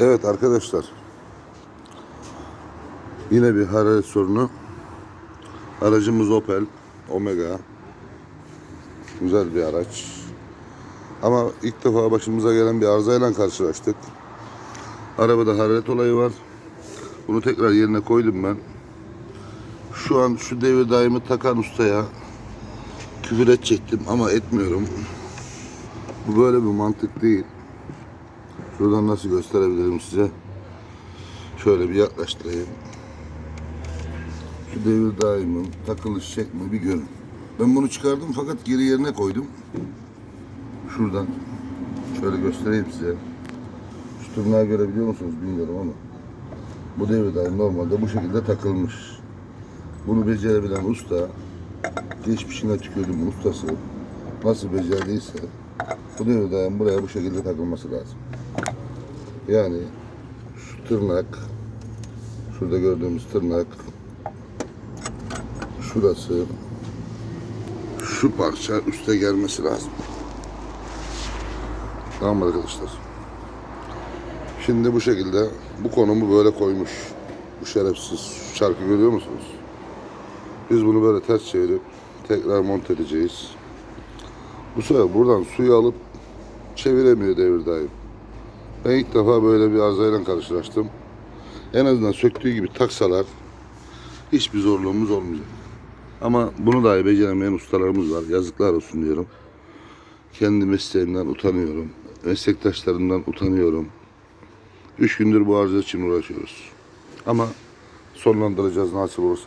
Evet arkadaşlar. Yine bir hararet sorunu. Aracımız Opel Omega. Güzel bir araç. Ama ilk defa başımıza gelen bir arızayla karşılaştık. Arabada hararet olayı var. Bunu tekrar yerine koydum ben. Şu an şu devir daimi takan ustaya küfür edecektim ama etmiyorum. Bu böyle bir mantık değil. Şuradan nasıl gösterebilirim size? Şöyle bir yaklaştırayım. Şu devir daimin takılış şekli bir görün. Ben bunu çıkardım fakat geri yerine koydum. Şuradan. Şöyle göstereyim size. Şu tırnağı görebiliyor musunuz bilmiyorum ama. Bu devir daim normalde bu şekilde takılmış. Bunu becerebilen usta, geçmişine tükürdüm ustası nasıl becerdiyse bu devir daim buraya bu şekilde takılması lazım. Yani şu tırnak, şurada gördüğümüz tırnak, şurası, şu parça üste gelmesi lazım. Tamam mı arkadaşlar? Şimdi bu şekilde bu konumu böyle koymuş. Bu şerefsiz şarkı görüyor musunuz? Biz bunu böyle ters çevirip tekrar monte edeceğiz. Bu sefer buradan suyu alıp çeviremiyor devir daim. Ben ilk defa böyle bir arızayla karşılaştım. En azından söktüğü gibi taksalar hiçbir zorluğumuz olmayacak. Ama bunu dahi beceremeyen ustalarımız var. Yazıklar olsun diyorum. Kendi mesleğimden utanıyorum. Meslektaşlarımdan utanıyorum. Üç gündür bu arıza için uğraşıyoruz. Ama sonlandıracağız nasip olursa.